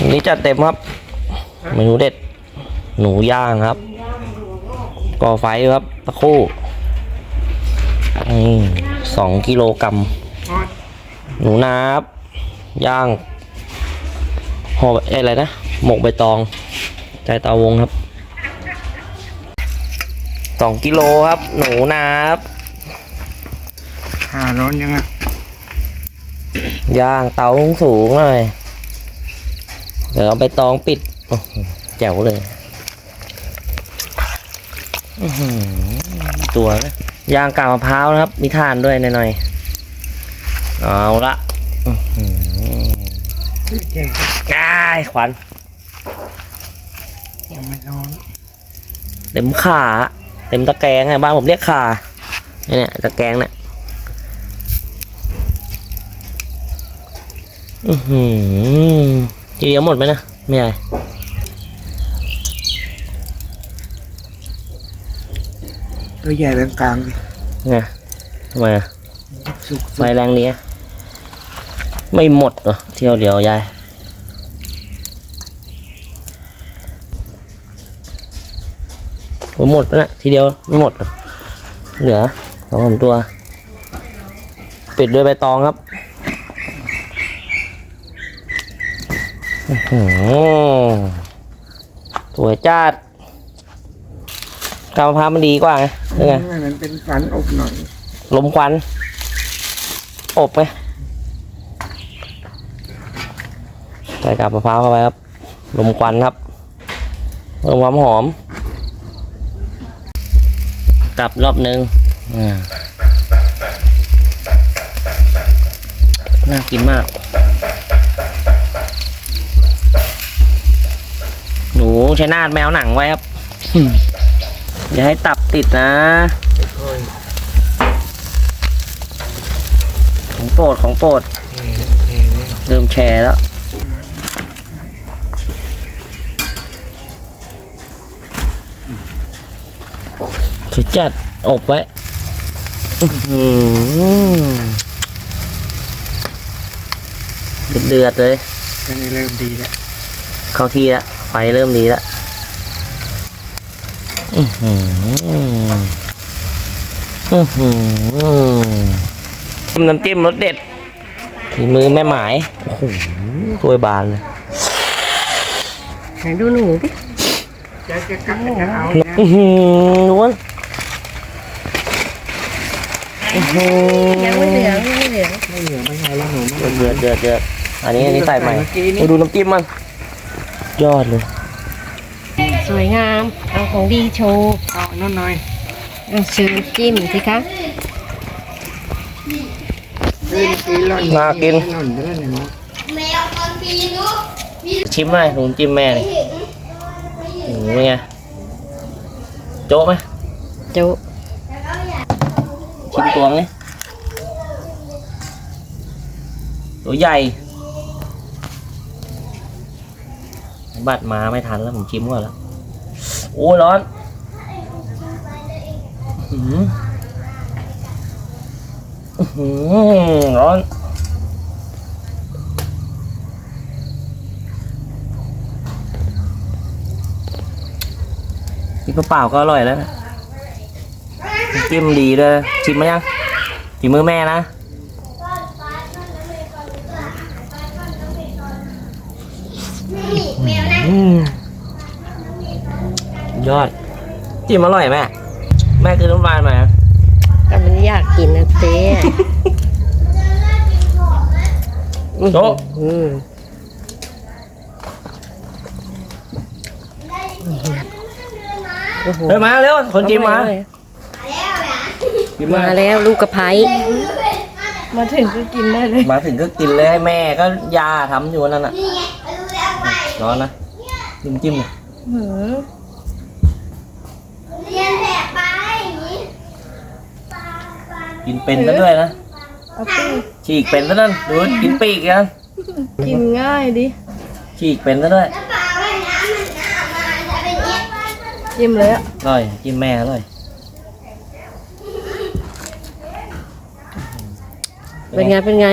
วันนี้จัดเต็มครับเมนูเด็ด หนูย่างครับ ก่อไฟครับตะครู่นี่สองกิโลกรัมหนูนาครับย่างห่อเอ้ยอะไรนะ หมกใบตองใจเตาวงครับสองกิโลครับ หนูนาครับอ่าร้อนยังอะย่างเตาสูงๆหน่อย เดี๋ยวเอาใบตองปิดโอ้โหแจ๋วเลยอือหือตัวนะยางกาบมะพร้าวนะครับมีทานด้วยหน่อยๆเอาละอื้อหือแก่อ้ายควันเต็มขาเต็มตะแกรงไงบ้านผมเรียกขาเนี่ยตะแกรงเนี่ยอือหือ ทีเดียวหมดไหมนะ ไม่ใช่ตัวใหญ่แบงกลางดิไงทำไมอะสุกไฟแรงนี้อะไม่หมดเหรอเที่ยวเดียวยายผมหมดแล้วนะทีเดียวไม่หมดเหรอเหลือสองสามตัว ปิดด้วยใบตองครับ อื้อหือสวยจัดกาวมะพร้าวมันดีกว่าไงหรือไงให้มันเป็นฝันอบหน่อย ลมควัน อบไงใส่กับมะพร้าวเข้าไปครับ ลมควันครับเพิ่มความหอม กลับรอบหนึ่งอ่าน่ากินมาก หนูใช้นาดแมวหนังไว้ครับ อย่าให้ตับติดนะค่อยของโปรดของโปรดๆเทเทเลยเริ่มแชร์แล้วสุดจัดอบไว้อื้อหือเดือดๆเลยตอนนี้เริ่มดีแล้ว เข้าที่แล้ว ไฟเริ่มดีแล้วอือหืออื้อหือน้ำจิ้มรสเด็ดฝีมือแม่หมายโอ้โหถ้วยบานเลยไหนดูหนูดิจะจะกลับจะเอานะอือหือล้วนอื้อหือยังไม่เหลืองยังไม่เหลืองไม่เหลือไม่ใช่แล้วหนูไม่เดือดเดือดเดือดอันนี้อันนี้ใส่ใหม่เมื่อกี้นี่มาดูน้ำจิ้มมัน ยอดเลย สวยงาม เอาของดีโชว์เอาอันนั่นหน่อยเอาเชิญจิ้มสิคะเฮ้ยเมื่อกี้ร่อนน่ากินหล่นไปแล้วเนี่ยเนาะแมวตอนปีนุชิมหน่อยหนูจิ้มแม่เลยเห็นหนูเป็นไงโจ๊ะไหมจุชิมตัวนี้ตัวใหญ่ บัตรมาไม่ทันแล้วผมชิมก่อนแล้ว โอ้ร้อนอื้อหืออื้อหือร้อนนี่เปล่าก็อร่อยแล้วนะจิ้มดีด้วยชิมไหมยังฝีมือแม่นะ นี่แมวนั่ง อืม ยอดจิ้มอร่อยแม่ แม่คือน้ำลายมาก็มันอยากกินนะเต้โจ๊ะอืมโอ้โหเฮ้ยมาเร็วคนจิ้มมาเลยจิ้มมาแล้วลูกกระไพมาถึงก็กินได้เลย มาถึงก็กินเลยให้แม่ก็ยาทำอยู่นั่นน่ะนี่ไงไปดูแล้วไปร้อนนะจิ้มจิ้มๆหน่อย เรียนแบบไปอย่างนี้ กินเป็นซะด้วยนะฉีกเป็นซะนั่นดูกินปีกกันกินง่ายดิฉีกเป็นซะด้วยแล้วปลาว่ายน้ำมันน้ำมาจะเป็นเนี้ยจิ้มเลยอะอร่อยจิ้มแม่อร่อยเป็นไงเป็นไง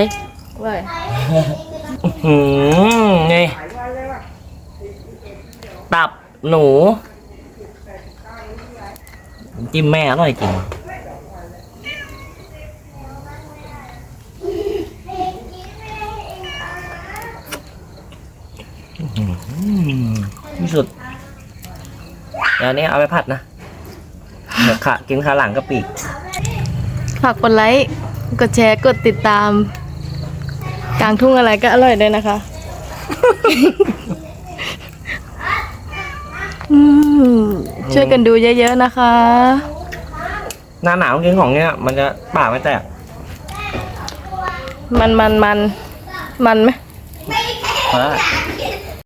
อื้อหือนี่ตับหนูจิ้มแม่อร่อยจริง อื้อหือ ที่สุดเดี๋ยวอันนี้เอาไปผัดนะเดี๋ยวขากินขาหลังกะปิฝากกดไลค์ กดแชร์ กดติดตาม กลางทุ่งอะไรก็อร่อยด้วยนะคะ อืมช่วยกันดูเยอะๆนะคะ หน้าหนาวกินของเนี้ย มันจะปากไม่แตก มันมันมันมันไหมพอแล้ว